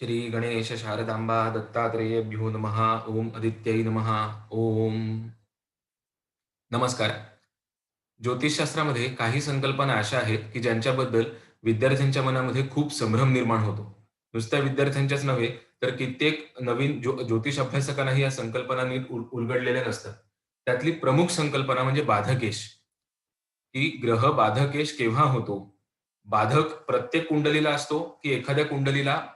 श्री गणेश शारदांबा दत्तात्रेयभ्यो नमः। ओम आदित्यय नमः। ओम। नमस्कार। ज्योतिषशास्त्रामध्ये काही संकल्पना अशा आहेत की ज्यांच्याबद्दल विद्यार्थ्यांच्या मनामध्ये खूप संभ्रम निर्माण होतो. नुसत्या विद्यार्थ्यांच्याच नव्हे तर कित्येक नवीन ज्यो ज्योतिष अभ्यासकांनाही या संकल्पना नीट उलगडलेल्या नसतात. त्यातली प्रमुख संकल्पना म्हणजे बाधकेश. की ग्रह बाधकेश केव्हा होतो? बाधक प्रत्येक कुंडलीला असतो की एखाद्या कुंडलीला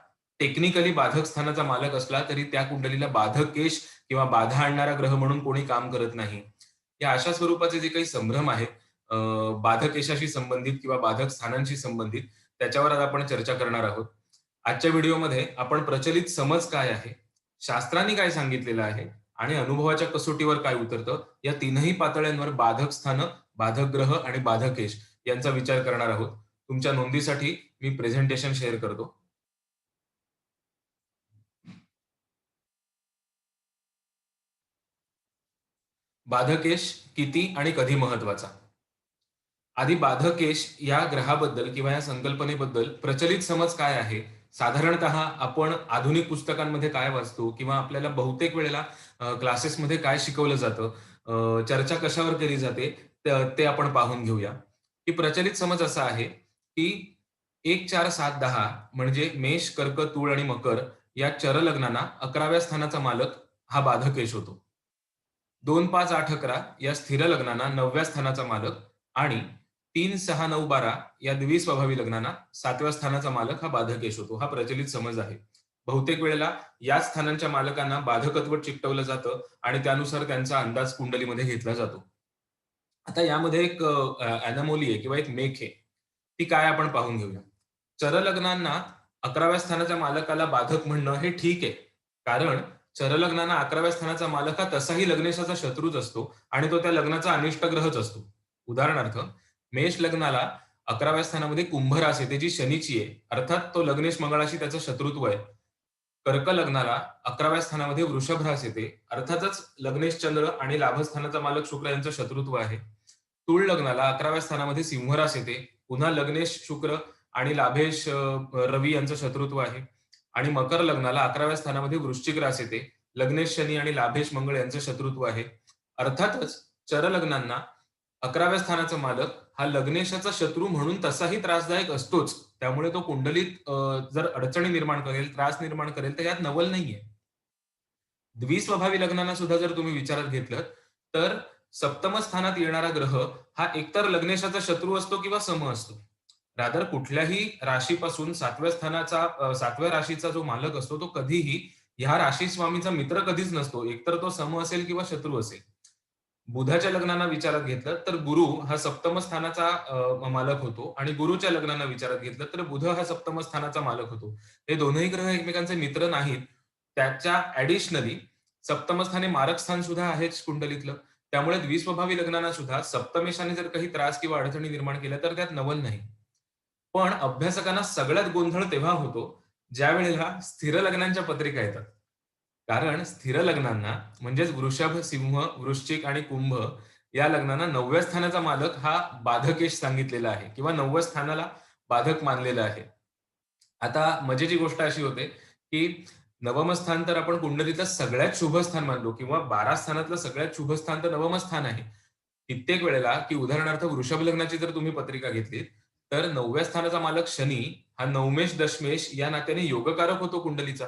टेक्निकली बाधक स्थानाचा मालक असला तरी त्या कुंडलीला बाधकेश किंवा बाधा आणणारा ग्रह म्हणून कोणी काम करत नाही. या अशा स्वरूपाचे जे काही संभ्रम आहेत बाधकेशाशी संबंधित किंवा बाधक स्थानांशी संबंधित त्याच्यावर आज आपण चर्चा करणार आहोत. आजच्या व्हिडिओमध्ये आपण प्रचलित समज काय आहे शास्त्रांनी काय सांगितलेलं आहे आणि अनुभवाच्या कसोटीवर काय उतरतं या तीनही पातळ्यांवर बाधक स्थान बाधक ग्रह आणि बाधकेश यांचा विचार करणार आहोत. तुमच्या नोंदीसाठी मी प्रेझेंटेशन शेअर करतो. बाधकेश किती आणि कधी महत्त्वाचा? आधी बाधकेश या ग्रहाबद्दल किंवा या संकल्पनेबद्दल प्रचलित समज काय आहे? साधारणतः आपण आधुनिक पुस्तकांमध्ये काय वाचतो किंवा आपल्याला बहुतेक वेळेला क्लासेसमध्ये काय शिकवलं जातं चर्चा कशावर केली जाते ते आपण पाहून घेऊया. की प्रचलित समज असा आहे की एक चार सात दहा म्हणजे मेष कर्क तूळ आणि मकर या चरलग्नांना अकराव्या स्थानाचा मालक हा बाधकेश होतो. दोन पाच आठ अकरा या स्थिर लग्नांना नवव्या स्थानाचा मालक आणि तीन सहा नऊ बारा या द्विस्वभावी लग्नांना सातव्या स्थानाचा मालक हा बाधकेश होतो. हा प्रचलित समज आहे. बहुतेक वेळेला या स्थानांच्या मालकांना बाधकत्व चिकटवलं जातं आणि त्यानुसार त्यांचा अंदाज कुंडलीमध्ये घेतला जातो. आता यामध्ये एक अॅनामोली आहे किंवा एक मेख आहे. ती काय आपण पाहून घेऊया. चरलग्नांना अकराव्या स्थानाच्या मालकाला बाधक म्हणणं हे ठीक आहे. कारण चरलग्नाना अकराव्या स्थानाचा मालक हा तसाही लग्नेशाचा शत्रूच असतो आणि तो त्या लग्नाचा अनिष्ट ग्रहच असतो. उदाहरणार्थ मेष लग्नाला अकराव्या स्थानामध्ये कुंभरास येते जी शनीची आहे. अर्थात तो लग्नेश मंगळाशी त्याचं शत्रुत्व आहे. कर्क लग्नाला अकराव्या स्थानामध्ये वृषभ रास येते. अर्थातच लग्नेश चंद्र आणि लाभस्थानाचा मालक शुक्र यांचं शत्रुत्व आहे. तुळ लग्नाला अकराव्या स्थानामध्ये सिंह रास येते. पुन्हा लग्नेश शुक्र आणि लाभेश रवी यांचं शत्रुत्व आहे. आणि मकर लग्नाला अकराव्या स्थानामध्ये वृश्चिक रास येते. लग्नेश शनी आणि लाभेश मंगळ यांचं शत्रुत्व आहे. अर्थातच चर लग्नांना अकराव्या स्थानाचा मालक हा लग्नेशाचा शत्रू म्हणून तसाही त्रासदायक असतोच. त्यामुळे तो कुंडलीत जर अडचणी निर्माण करेल त्रास निर्माण करेल तर यात नवल नाहीये. द्विस्वभावी लग्नांना सुद्धा जर तुम्ही विचारात घेतलं तर सप्तम स्थानात येणारा ग्रह हा एकतर लग्नेशाचा शत्रू असतो किंवा सम असतो. रादर कुठल्याही राशीपासून सातव्या स्थानाचा सातव्या राशीचा जो मालक असतो तो कधीही ह्या राशी स्वामीचा मित्र कधीच नसतो. एकतर तो सम असेल किंवा शत्रू असेल. बुधाच्या लग्नांना विचारात घेतलं तर गुरु हा सप्तम स्थानाचा मालक होतो आणि गुरुच्या लग्नांना विचारात घेतलं तर बुध हा सप्तम स्थानाचा मालक होतो. हे दोनही ग्रह एकमेकांचे मित्र नाहीत. त्याच्या ऍडिशनली सप्तमस्थाने मारक स्थान सुद्धा आहेच कुंडलीतलं. त्यामुळे द्विस्वभावी लग्नांना सुद्धा सप्तमेशाने जर काही त्रास किंवा अडचणी निर्माण केल्या तर त्यात नवल नाही. पण अभ्यासकांना सगळ्यात गोंधळ तेव्हा होतो ज्या वेळेला स्थिर लग्नांच्या पत्रिका येतात. कारण स्थिर लग्नांना म्हणजेच वृषभ सिंह वृश्चिक आणि कुंभ या लग्नांना नवव्या स्थानाचा मालक हा बाधकेश सांगितलेला आहे किंवा नवव्या स्थानाला बाधक मानलेला आहे. आता मजेची गोष्ट अशी होते की नवम स्थान तर आपण कुंडलीतलं सगळ्यात शुभ स्थान मानलो किंवा बारा स्थानातलं सगळ्यात शुभ स्थान तर नवम स्थान आहे. कित्येक वेळेला की उदाहरणार्थ वृषभ लग्नाची जर तुम्ही पत्रिका घेतली तर नवव्या स्थानाचा मालक शनी हा नवमेश दशमेश या नात्याने योगकारक होतो कुंडलीचा.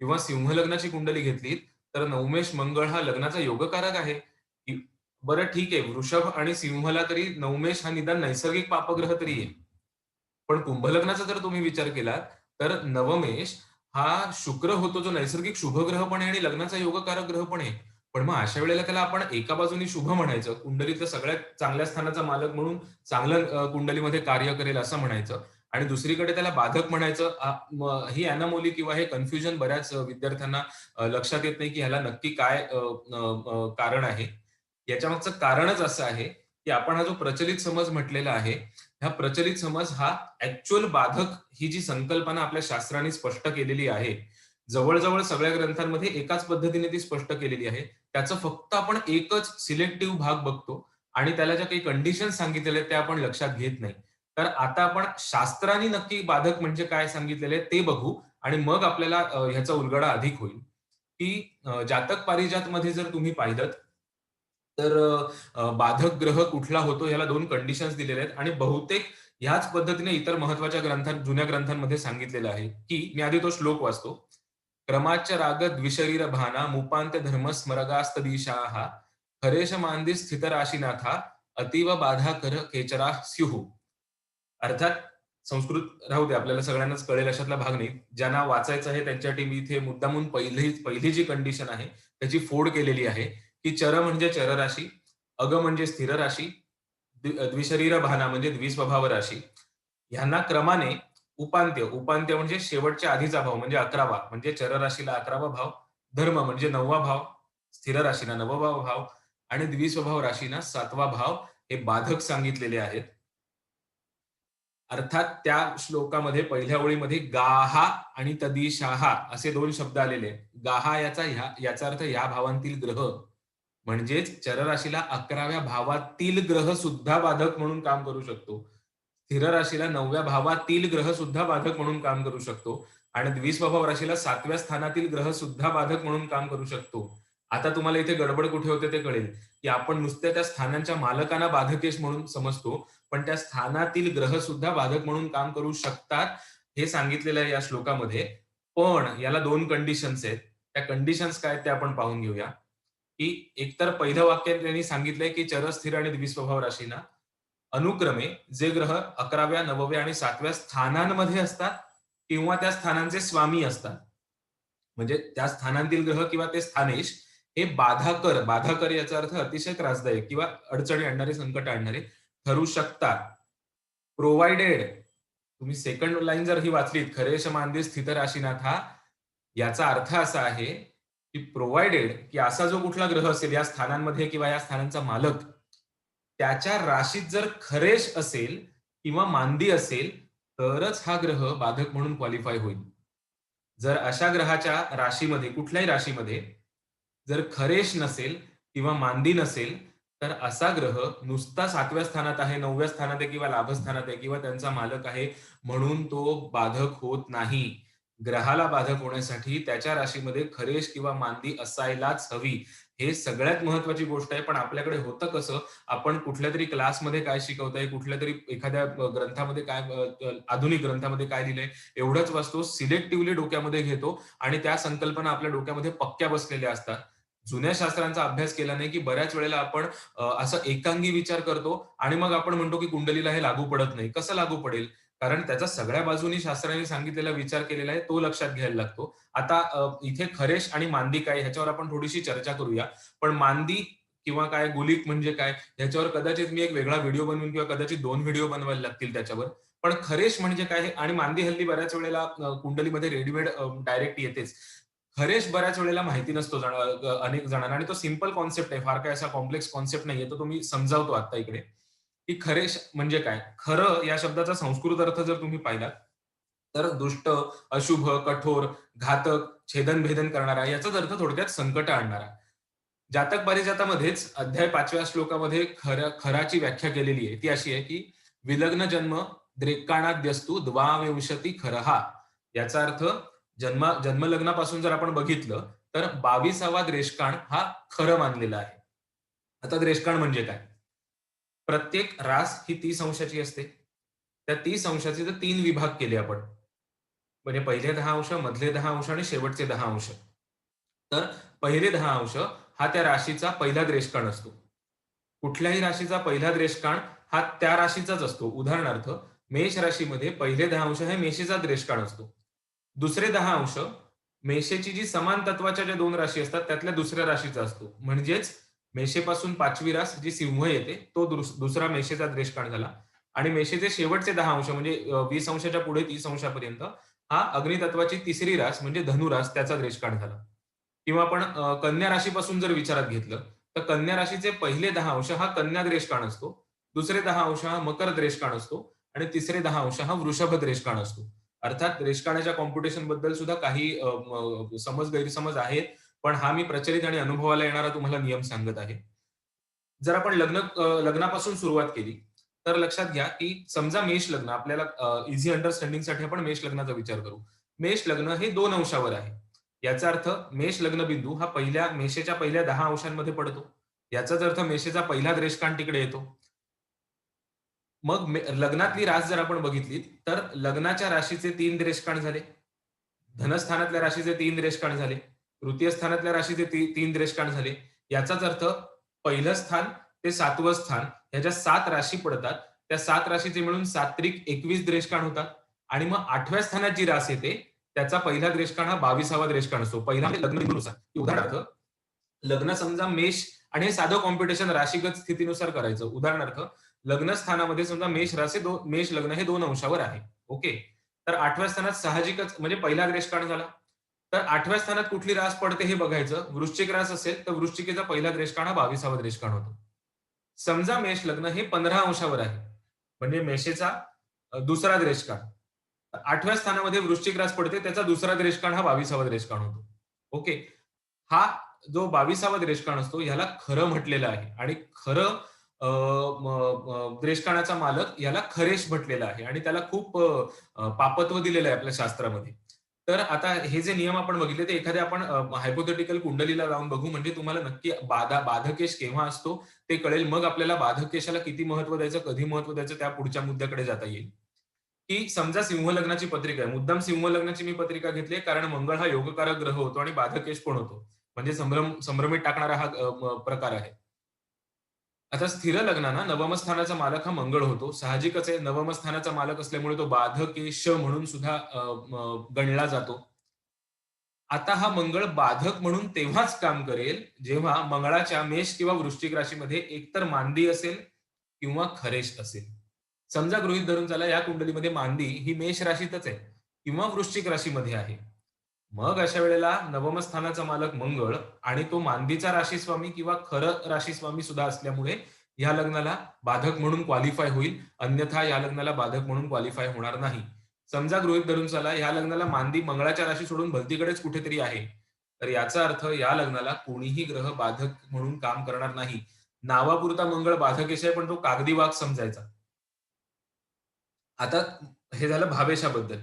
किंवा सिंह लग्नाची कुंडली घेतली तर नवमेश मंगळ हा लग्नाचा योगकारक आहे. बरं ठीक आहे वृषभ आणि सिंहला तरी नवमेश हा निदान नैसर्गिक पापग्रह तरी आहे. पण कुंभ लग्नाचा जर तुम्ही विचार केला तर नवमेश हा शुक्र होतो जो नैसर्गिक शुभग्रह पण आहे आणि लग्नाचा योगकारक ग्रह पण आहे. पण मग अशा वेळेला त्याला आपण एका बाजूनी शुभ म्हणायचं. कुंडलीतलं सगळ्यात चांगल्या स्थानाचा मालक म्हणून चांगलं कुंडलीमध्ये कार्य करेल असं म्हणायचं. आणि दुसरीकडे त्याला बाधक म्हणायचं ही अनामोली किंवा हे कन्फ्युजन बऱ्याच विद्यार्थ्यांना लक्षात येत नाही की ह्याला नक्की काय कारण आहे. याच्या मागचं कारणच असं आहे की आपण हा जो प्रचलित समज म्हटलेला आहे हा प्रचलित समज हा ऍक्च्युअल बाधक ही जी संकल्पना आपल्या शास्त्राने स्पष्ट केलेली आहे जवळजवळ सगळ्या ग्रंथांमध्ये एकाच पद्धतीने ती स्पष्ट केलेली आहे. त्याचं फक्त आपण एकच सिलेक्टिव्ह भाग बघतो आणि त्याला ज्या काही कंडिशन सांगितलेल्या आहेत त्या आपण लक्षात घेत नाही. तर आता आपण शास्त्राने नक्की बाधक म्हणजे काय सांगितलेले ते बघू आणि मग आपल्याला ह्याचा उलगडा अधिक होईल. की जातक पारिजात मध्ये जर तुम्ही पाहिलं तर बाधक ग्रह कुठला होतो याला दोन कंडिशन्स दिलेल्या आहेत आणि बहुतेक ह्याच पद्धतीने इतर महत्त्वाच्या ग्रंथां जुन्या ग्रंथांमध्ये सांगितलेलं आहे की मी आधी तो श्लोक वाचतो. क्रमाच्य राग द्विशरीर भाना मुपांत्य धर्म स्मरगास्तदीशाहा हरेश मांदी स्थित राशीनाथा अतीव बाधा कर केचरा स्युहू अर्थात संस्कृत राहू दे आपल्याला सगळ्यांनाच कळेल अशातला भाग नाही. ज्यांना वाचायचं आहे त्यांच्यासाठी मी इथे मुद्दामून पहिली पहिली जी कंडिशन आहे त्याची फोड केलेली आहे की चर म्हणजे चर राशी अग म्हणजे स्थिर राशी द्विशरीर भाना म्हणजे द्विस्वभाव राशी ह्यांना क्रमाने उपांत्य उपांत्य म्हणजे शेवटच्या आधीचा भाव म्हणजे अकरावा म्हणजे चर राशीला अकरावा भाव धर्म म्हणजे नववा भाव स्थिर राशीला नववा भाव आणि द्विस्वभाव राशीना सातवा भाव हे बाधक सांगितलेले आहेत. अर्थात त्या श्लोकामध्ये पहिल्या ओळीमध्ये गाहा आणि तदिशाहा असे दोन शब्द आलेले गाहा याचा ह्या याचा अर्थ या भावांतील ग्रह. म्हणजेच चरराशीला अकराव्या भावातील ग्रह सुद्धा बाधक म्हणून काम करू शकतो. स्थिर राशीला नवव्या भावातील ग्रह सुद्धा बाधक म्हणून काम करू शकतो. आणि द्विस्वभाव राशीला सातव्या स्थानातील ग्रह सुद्धा बाधक म्हणून काम करू शकतो. आता तुम्हाला इथे गडबड कुठे होते ते कळेल. की आपण नुसत्या त्या स्थानांच्या मालकांना बाधकेश म्हणून समजतो पण त्या स्थानातील ग्रह सुद्धा बाधक म्हणून काम करू शकतात हे सांगितलेलं आहे या श्लोकामध्ये. पण याला दोन कंडिशन्स आहेत. त्या कंडिशन्स काय आहेत ते आपण पाहून घेऊया. की एकतर पहिलं वाक्य त्यांनी सांगितलंय की चरस्थिर आणि द्विस्वभाव राशीना. अनुक्रमे जे ग्रह अकराव्या नवव्या आणि सातव्या स्थानांमध्ये असतात किंवा त्या स्थानांचे स्वामी असतात. म्हणजे त्या स्थानांतील ग्रह किंवा ते स्थानेश हे बाधाकर बाधाकर याचा अर्थ अतिशय त्रासदायक किंवा अडचणी आणणारे संकट आणणारे ठरू शकतात. प्रोव्हाइडेड तुम्ही सेकंड लाईन जर ही वाचलीत खरेश मानदे स्थित राशीनाथा याचा अर्थ असा आहे की प्रोव्हाइडेड की असा जो कुठला ग्रह असेल या स्थानांमध्ये किंवा या स्थानांचा मालक त्याच्या राशीत जर खरेश असेल किंवा मांदी असेल तरच हा ग्रह बाधक म्हणून क्वालिफाय होईल. जर अशा ग्रहाच्या राशीमध्ये कुठल्याही राशीमध्ये जर खरेश नसेल किंवा मांदी नसेल तर असा ग्रह नुसता सातव्या स्थानात आहे नवव्या स्थानात आहे किंवा लाभस्थानात आहे किंवा त्यांचा मालक आहे म्हणून तो बाधक होत नाही. ग्रहाला बाधक होण्यासाठी त्याच्या राशीमध्ये खरेश किंवा मांदी असायलाच हवी. हे सगळ्यात महत्वाची गोष्ट आहे पण आपल्याकडे होतं कसं? आपण कुठल्या तरी क्लासमध्ये काय शिकवताय कुठल्या तरी एखाद्या ग्रंथामध्ये काय आधुनिक ग्रंथामध्ये काय दिलंय एवढंच वाचतो सिलेक्टिव्हली डोक्यामध्ये घेतो आणि त्या संकल्पना आपल्या डोक्यामध्ये पक्क्या बसलेल्या असतात. जुन्या शास्त्रांचा अभ्यास केला नाही की बऱ्याच वेळेला आपण असं एकांगी विचार करतो आणि मग आपण म्हणतो की कुंडलीला हे लागू पडत नाही. कसं लागू पडेल? कारण त्याचा सगळ्या बाजूनी शास्त्राने सांगितलेला विचार केलेला आहे तो लक्षात घ्यायला लागतो. आता इथे खरेश आणि मांदी काय ह्याच्यावर आपण थोडीशी चर्चा करूया. पण मांदी किंवा काय गुलिक म्हणजे काय ह्याच्यावर कदाचित मी एक वेगळा व्हिडिओ बनवून किंवा कदाचित दोन व्हिडिओ बनवायला लागतील त्याच्यावर. पण खरेश म्हणजे काय आणि मांदी हल्ली बऱ्याच वेळेला कुंडलीमध्ये रेडीमेड डायरेक्ट येतेच. खरेश बऱ्याच वेळेला माहिती नसतो अनेक जणांना. आणि तो सिंपल कॉन्सेप्ट आहे फार काय असा कॉम्प्लेक्स कॉन्सेप्ट नाहीये तो तुम्ही समजावतो आता इकडे. की खरे म्हणजे काय? खरं या शब्दाचा संस्कृत अर्थ जर तुम्ही पाहिला तर दुष्ट अशुभ कठोर घातक छेदन भेदन करणारा याचाच अर्थ थोडक्यात संकट आणणारा. जातक पारिजातामध्येच अध्याय पाचव्या श्लोकामध्ये खर खराची व्याख्या केलेली आहे. ती अशी आहे की विलग्न जन्म द्रेकाणाद्यस्तू द्वाविंशती खरहा. याचा अर्थ जन्म जन्मलग्नापासून जर आपण बघितलं तर बावीसावा द्रेशकाण हा खरं मानलेला आहे. आता द्रेशकाण म्हणजे काय? प्रत्येक रास ही तीस अंशाची असते. त्या तीस अंशाचे जर तीन विभाग केले आपण. म्हणजे पहिले दहा अंश मधले दहा अंश आणि शेवटचे दहा अंश. तर पहिले दहा अंश हा त्या राशीचा पहिला द्रेशकाण असतो. कुठल्याही राशीचा पहिला द्रेशकाण हा त्या राशीचाच असतो. उदाहरणार्थ मेष राशीमध्ये पहिले दहा अंश हे मेषेचा द्रेशकाण असतो. दुसरे दहा अंश मेषेची जी समान तत्वाच्या ज्या दोन राशी असतात त्यातल्या दुसऱ्या राशीचा असतो. म्हणजेच मेषेपासून पाचवी रास जी सिंह येते तो दुसरा मेषेचा द्रेशकाण झाला. आणि मेषेचे शेवटचे दहा अंश म्हणजे वीस अंशाच्या पुढे तीस अंशापर्यंत हा अग्नितत्वाची तिसरी रास म्हणजे धनुरास त्याचा द्रेशकाण झाला. किंवा आपण कन्या राशीपासून जर विचारात घेतलं तर कन्या राशीचे पहिले दहा अंश हा कन्या द्रेशकाण असतो दुसरे दहा अंश हा मकर द्रेशकाण असतो आणि तिसरे दहा अंश हा वृषभ द्रेशकाण असतो. अर्थात द्रेशकाणाच्या कॉम्पिटिशनबद्दल सुद्धा काही समज गैरसमज आहेत. पण हा मी प्रचलित आणि अनुभवाला येणारा तुम्हाला नियम सांगत आहे. जर आपण लग्न लग्नापासून सुरुवात केली तर लक्षात घ्या की समजा मेष लग्न आपल्याला इझी अंडरस्टँडिंगसाठी आपण मेष लग्नाचा विचार करू. मेष लग्न हे दोन अंशावर आहे. याचा अर्थ मेष लग्न बिंदू हा पहिल्या मेषेच्या पहिल्या दहा अंशांमध्ये पडतो. याचाच अर्थ मेषेचा पहिला द्रेशकांड तिकडे येतो. मग लग्नातली रास जर आपण बघितली तर लग्नाच्या राशीचे तीन द्रेशकांड झाले. धनस्थानातल्या राशीचे तीन द्रेशकांड झाले. तृतीय स्थानातल्या राशीचे ती तीन द्रेशकांड झाले. याचाच अर्थ पहिलं स्थान ते सातवं स्थान ह्याच्या सात राशी पडतात त्या सात राशीचे मिळून सात्रिक एकवीस द्रेशकांड होतात. आणि मग आठव्या स्थानात जी रास येते त्याचा पहिला द्रेशकांड हा बावीसावा द्रेशकांड असतो. पहिला म्हणजे लग्ननुसार उदाहरणार्थ लग्न समजा मेष आणि हे साधं कॉम्पिटिशन राशीगत स्थितीनुसार करायचं. उदाहरणार्थ लग्न स्थानामध्ये समजा मेष राशी दोन मेष लग्न हे दोन अंशावर आहे. ओके? तर आठव्या स्थानात साहजिकच म्हणजे पहिला ग्रेशकांड झाला. तर आठव्या स्थानात कुठली रास पडते हे बघायचं. वृश्चिक रास असेल तर वृश्चिकेचा पहिला द्रेष्काण हा बावीसावा ग्रेशकांड होतो. समजा मेष लग्न हे पंधरा अंशावर आहे. म्हणजे मेषेचा दुसरा द्रेष्काण आठव्या स्थानामध्ये वृश्चिक रास पडते त्याचा दुसरा द्रेशकांड हा बावीसावा द्रेशकांड होतो. ओके? हा जो बावीसावा द्रेष्काण असतो ह्याला खरं म्हटलेलं आहे. आणि खरं द्रेशकाणाचा मालक याला खरेश म्हटलेला आहे. आणि त्याला खूप पापत्व दिलेलं आहे आपल्या शास्त्रामध्ये. तर आता हे जे नियम आपण बघितले ते एखाद्या आपण हायपोथेटिकल कुंडलीला लावून बघू म्हणजे तुम्हाला नक्की बाधा बाधकेश केव्हा असतो ते कळेल. मग आपल्याला बाधकेशाला किती महत्त्व द्यायचं कधी महत्त्व द्यायचं त्या पुढच्या मुद्द्याकडे जाता येईल. की समजा सिंह लग्नाची पत्रिका आहे. मुद्दाम सिंह लग्नाची मी पत्रिका घेतली कारण मंगळ हा योगकारक ग्रह होतो आणि बाधकेश पण होतो. म्हणजे संभ्रम संभ्रमित टाकणारा हा प्रकार आहे. आता स्थिर लग्नाना नवमस्थानाचा मालक हा मंगळ होतो. साहजिकच आहे नवमस्थानाचा मालक असल्यामुळे तो बाधकेश म्हणून सुद्धा गणला जातो. आता हा मंगळ बाधक म्हणून तेव्हाच काम करेल जेव्हा मंगळाच्या मेष किंवा वृश्चिक राशीमध्ये एकतर मांदी असेल किंवा खरेश असेल. समजा गृहित धरून चला या कुंडलीमध्ये मांदी ही मेष राशीतच आहे किंवा वृश्चिक राशीमध्ये आहे. मग अशा वेळेला नवम स्थानाचा मालक मंगळ आणि तो मांदीचा राशीस्वामी किंवा खरं राशीस्वामी सुद्धा असल्यामुळे या लग्नाला बाधक म्हणून क्वालिफाय होईल. अन्यथा या लग्नाला बाधक म्हणून क्वालिफाय होणार नाही. समजा गृहित धरून चला या लग्नाला मांदी मंगळाच्या राशी सोडून भलतीकडेच कुठेतरी आहे. तर याचा अर्थ या लग्नाला कोणीही ग्रह बाधक म्हणून काम करणार नाही. नावापुरता मंगळ बाधकेश आहे पण तो कागदी वाघ समजायचा. आता हे झालं भावेशाबद्दल.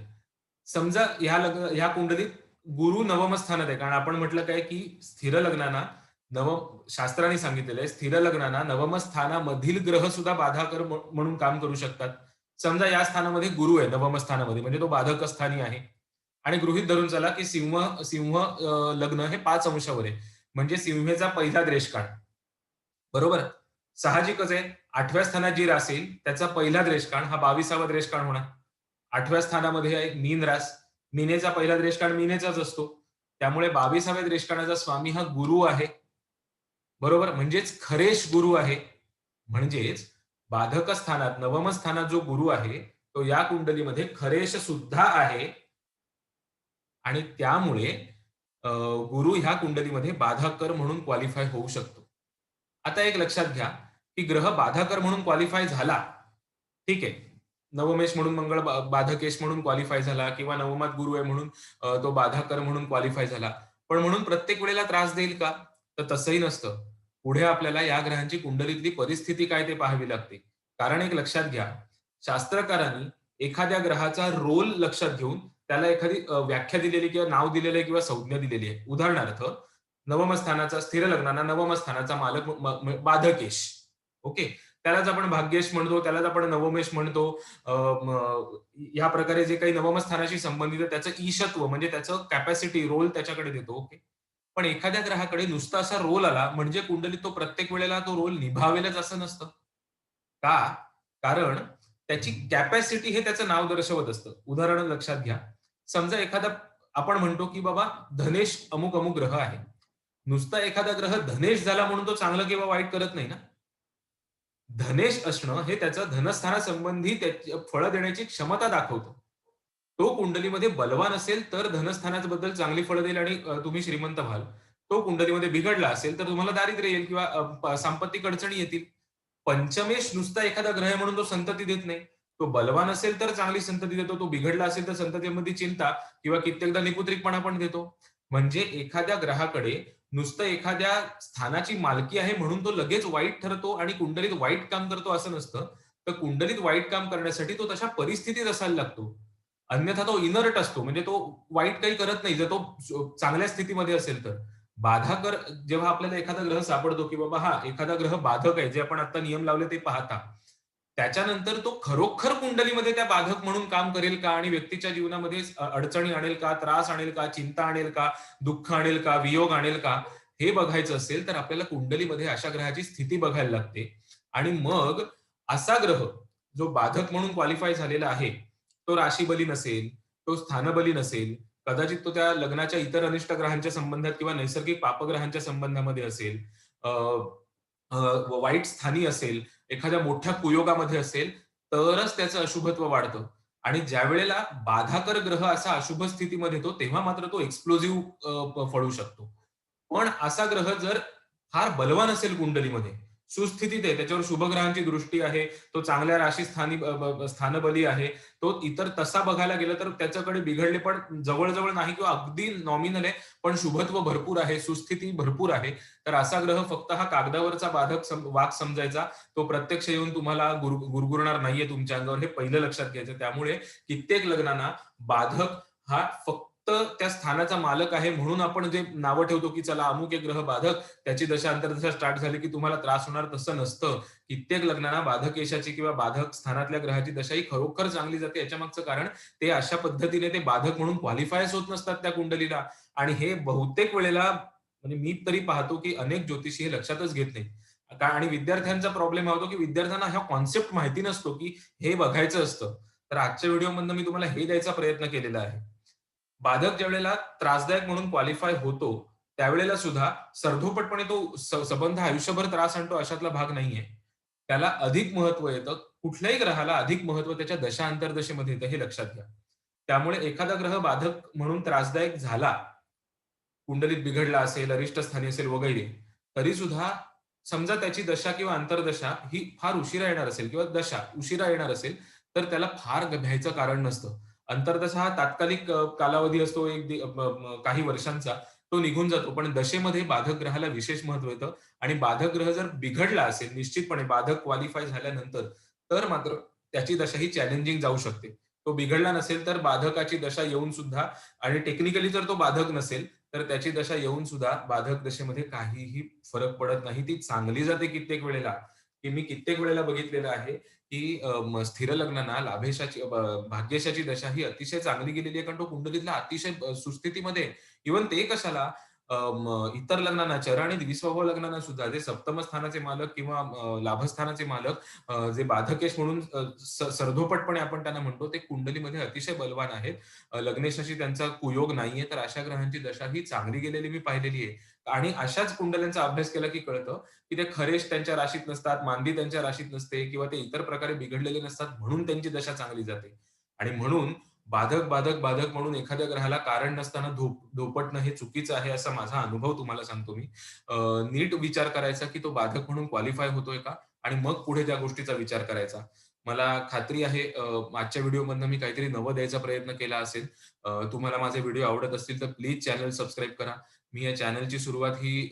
समजा ह्या लग्न ह्या कुंडलीत गुरु नवम स्थानात आहे. कारण आपण म्हटलं काय की स्थिर लग्नाना नव शास्त्राने सांगितलेलं आहे स्थिर लग्नाना नवम स्थानामधील ग्रह सुद्धा बाधाकर म्हणून काम करू शकतात. समजा या स्थानामध्ये गुरु आहे नवम स्थानामध्ये म्हणजे तो बाधक स्थानी आहे. आणि गृहित धरून चला की सिंह सिंह लग्न हे पाच अंशावर आहे. म्हणजे सिंहेचा पहिला द्रेशकाळ बरोबर? साहजिकच आहे. आठव्या स्थानात जी रास येईल त्याचा पहिला द्रेशकाळ हा बावीसावा द्रेशकाळ होणार. आठव्या स्थानामध्ये आहे मीन रास मीनेचा पहिला द्रेशकांड मीनेचाच असतो. त्यामुळे बावीसाव्या द्रेशकांडाचा स्वामी हा गुरु आहे. बरोबर? म्हणजेच खरेश गुरु आहे. म्हणजेच बाधक स्थानात नवम स्थानात जो गुरु आहे तो या कुंडलीमध्ये खरेश सुद्धा आहे. आणि त्यामुळे गुरु ह्या कुंडलीमध्ये बाधाकर म्हणून क्वालिफाय होऊ शकतो. आता एक लक्षात घ्या की ग्रह बाधाकर म्हणून क्वालिफाय झाला. ठीक आहे. नवमेश म्हणून मंगळ बाधकेश म्हणून क्वालिफाय झाला किंवा नवमात गुरु आहे म्हणून तो बाधाकर म्हणून क्वालिफाय झाला. पण म्हणून प्रत्येक वेळेला त्रास देईल का? तर तसंही नसतं. पुढे आपल्याला या ग्रहांची कुंडलीतली परिस्थिती काय ते पाहावी लागते. कारण एक लक्षात घ्या शास्त्रकारांनी एखाद्या ग्रहाचा रोल लक्षात घेऊन त्याला एखादी व्याख्या दिलेली किंवा नाव दिलेलं आहे किंवा संज्ञा दिलेली आहे. उदाहरणार्थ नवम स्थानाचा स्थिर लग्नाना नवम स्थानाचा मालक बाधकेश. ओके? त्यालाच आपण भाग्येश म्हणतो त्यालाच आपण नवमेश म्हणतो. या प्रकारे जे काही नवम स्थानाशी संबंधित त्याचं ईशत्व म्हणजे त्याचं कॅपॅसिटी रोल त्याच्याकडे देतो ओके? पण एखाद्या ग्रहाकडे नुसता असा रोल आला म्हणजे कुंडलीत तो प्रत्येक वेळेला तो रोल निभावेलच असं नसतं. का? कारण त्याची कॅपॅसिटी हे त्याचं नाव दर्शवत असतं. उदाहरण लक्षात घ्या. समजा एखादा आपण म्हणतो की बाबा धनेश अमुक अमुक ग्रह आहे. नुसता एखादा ग्रह धनेश झाला म्हणून तो चांगलं किंवा वाईट करत नाही ना? धनेश असणं हे त्याचं धनस्थानासंबंधी फळ देण्याची क्षमता दाखवतं. तो कुंडलीमध्ये बलवान असेल तर धनस्थानाबद्दल चांगली फळं देईल आणि तुम्ही श्रीमंत व्हाल. तो कुंडलीमध्ये बिघडला असेल तर तुम्हाला दारिद्र्य येईल किंवा सांपत्तिक अडचणी येतील. पंचमेश नुसता एखादा ग्रह म्हणून तो संतती देत नाही. तो बलवान असेल तर चांगली संतती देतो. तो बिघडला असेल तर संततीमध्ये चिंता किंवा कित्येकदा निपुत्रिकपणा पण देतो. म्हणजे एखाद्या ग्रहाकडे नुसतं एखाद्या स्थानाची मालकी आहे म्हणून तो लगेच वाईट ठरतो आणि कुंडलीत वाईट काम करतो असं नसतं. तर कुंडलीत वाईट काम करण्यासाठी तो तशा परिस्थितीत असायला लागतो. अन्यथा तो इनर्ट असतो. म्हणजे तो वाईट काही करत नाही. जर तो चांगल्या स्थितीमध्ये असेल तर. बाधाकर जेव्हा आपल्याला एखादा ग्रह सापडतो की बाबा हा एखादा ग्रह बाधक आहे जे आपण आता नियम लावले ते पाहता. त्याच्यानंतर तो खरोखर कुंडलीमध्ये त्या बाधक म्हणून काम करेल का आणि व्यक्तीच्या जीवनामध्ये अडचणी आणेल का त्रास आणेल का चिंता आणेल का दुःख आणेल का वियोग आणेल का हे बघायचं असेल तर आपल्याला कुंडलीमध्ये अशा ग्रहाची स्थिती बघायला लागते. आणि मग असा ग्रह जो बाधक म्हणून क्वालिफाय झालेला आहे तो राशीबली नसेल तो स्थानबली नसेल कदाचित तो त्या लग्नाच्या इतर अनिष्ट ग्रहांच्या संबंधात किंवा नैसर्गिक पापग्रहांच्या संबंधामध्ये असेल वाईट स्थानी असेल एखाद्या मोठ्या कुयोगामध्ये असेल तरच त्याचं अशुभत्व वाढतं. आणि ज्या वेळेला बाधाकर ग्रह असा अशुभ स्थितीमध्ये येतो तेव्हा मात्र तो एक्सप्लोझिव्ह फळू शकतो. पण असा ग्रह जर फार बलवान असेल कुंडलीमध्ये सुस्थितीत आहे. त्याच्यावर शुभग्रहांची दृष्टी आहे. तो चांगल्या राशी स्थानी स्थानबली आहे. तो इतर तसा बघायला गेला तर त्याच्याकडे बिघडले पण जवळजवळ नाही किंवा अगदी नॉमिनल आहे पण शुभत्व भरपूर आहे. सुस्थिती भरपूर आहे. तर असा ग्रह फक्त हा कागदावरचा बाधक वाक समजायचा. तो प्रत्यक्ष येऊन तुम्हाला गुरगुरणार नाहीये तुमच्या अंगावर. हे पहिलं लक्षात घ्यायचं. त्यामुळे कित्येक लग्नांना बाधक हा फक्त त्या स्थानाचा मालक आहे म्हणून आपण जे नावं ठेवतो की चला अमुक एक ग्रह बाधक त्याची दशा अंतर्दशा स्टार्ट झाली की तुम्हाला त्रास होणार तसं नसतं. कित्येक लग्नांना बाधक यशाची किंवा बाधक स्थानातल्या ग्रहाची दशा ही खरोखर चांगली जाते. याच्या मागचं कारण ते अशा पद्धतीने ते बाधक म्हणून क्वालिफायच होत नसतात त्या कुंडलीला. आणि हे बहुतेक वेळेला म्हणजे मी तरी पाहतो की अनेक ज्योतिषी हे लक्षातच घेत नाही आणि विद्यार्थ्यांचा प्रॉब्लेम हा होतो की विद्यार्थ्यांना हा कॉन्सेप्ट माहिती नसतो की हे बघायचं असतं. तर आजच्या व्हिडिओमधनं मी तुम्हाला हे द्यायचा प्रयत्न केलेला आहे. बाधक ज्यावेळेला त्रासदायक म्हणून क्वालिफाय होतो त्यावेळेला सुद्धा सर्धोपटपणे तो संबंध आयुष्यभर त्रास आणतो अशातला भाग नाहीये. त्याला अधिक महत्त्व येतं कुठल्याही ग्रहाला अधिक महत्त्व त्याच्या दशा अंतर्दशेमध्ये येतं हे लक्षात घ्या. त्यामुळे एखादा ग्रह बाधक म्हणून त्रासदायक झाला कुंडलीत बिघडला असेल अरिष्ट स्थानी असेल वगैरे तरी सुद्धा समजा त्याची दशा किंवा अंतर्दशा ही फार उशिरा येणार असेल किंवा दशा उशिरा येणार असेल तर त्याला फार घ्यायचं कारण नसतं. अंतर्दशा हा तात्कालिक कालावधी असतो एक काही वर्षांचा. तो निघून जातो. पण दशेमध्ये बाधक ग्रहाला विशेष महत्त्व येतं. आणि बाधक ग्रह जर बिघडला असेल निश्चितपणे बाधक क्वालिफाय झाल्यानंतर तर मात्र त्याची दशा ही चॅलेंजिंग जाऊ शकते. तो बिघडला नसेल तर बाधकाची दशा येऊन सुद्धा आणि टेक्निकली जर तो बाधक नसेल तर त्याची दशा येऊन सुद्धा बाधक दशेमध्ये काहीही फरक पडत नाही. ती चांगली जाते कित्येक वेळेला. की मी कित्येक वेळेला बघितलेलं आहे की स्थिर लग्नांना लाभेशाची भाग्यशाची दशा ही अतिशय चांगली गेलेली आहे. कारण तो कुंडलीतल्या अतिशय सुस्थितीमध्ये इव्हन ते कशाला इतर लग्नांना चर आणि द्विस्वभाव लग्नांना सुद्धा जे सप्तम स्थानाचे मालक किंवा लाभस्थानाचे मालक जे बाधकेश म्हणून सर्धोपटपणे आपण त्यांना म्हणतो ते कुंडलीमध्ये अतिशय बलवान आहेत. लग्नेशाशी त्यांचा कुयोग नाहीये तर अशा ग्रहांची दशा ही चांगली गेलेली मी पाहिलेली आहे. आणि अशाच कुंडल्यांचा अभ्यास केला की कळतं की ते खरेश त्यांच्या राशीत नसतात मांदी त्यांच्या राशीत नसते किंवा ते इतर प्रकारे बिघडलेले नसतात म्हणून त्यांची दशा चांगली जाते. आणि म्हणून बाधक बाधक बाधक म्हणून एखाद्या ग्रहाला कारण नसताना धोपटणं हे चुकीचं आहे असा माझा अनुभव तुम्हाला सांगतो मी. नीट विचार करायचा की तो बाधक म्हणून क्वालिफाय होतोय का? आणि मग पुढे त्या गोष्टीचा विचार करायचा. मला खात्री आहे आजच्या व्हिडिओमधनं मी काहीतरी नवं द्यायचा प्रयत्न केला असेल. तुम्हाला माझे व्हिडिओ आवडत असतील तर प्लीज चॅनल सबस्क्राईब करा. मी या चॅनलची सुरुवात ही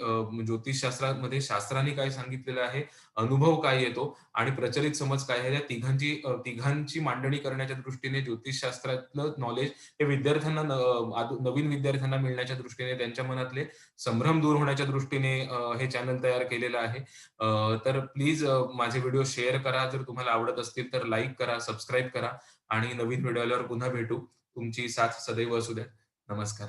ज्योतिषशास्त्रामध्ये शास्त्राने काय सांगितलेलं आहे अनुभव काय येतो आणि प्रचलित समज काय आहे या तिघांची तिघांची मांडणी करण्याच्या दृष्टीने ज्योतिषशास्त्रातलं नॉलेज हे विद्यार्थ्यांना नवीन विद्यार्थ्यांना मिळण्याच्या दृष्टीने त्यांच्या मनातले संभ्रम दूर होण्याच्या दृष्टीने हे चॅनल तयार केलेलं आहे. तर प्लीज माझे व्हिडिओ शेअर करा. जर तुम्हाला आवडत असतील तर लाईक करा सबस्क्राईब करा आणि नवीन व्हिडिओवर पुन्हा भेटू. तुमची साथ सदैव असू द्या. नमस्कार.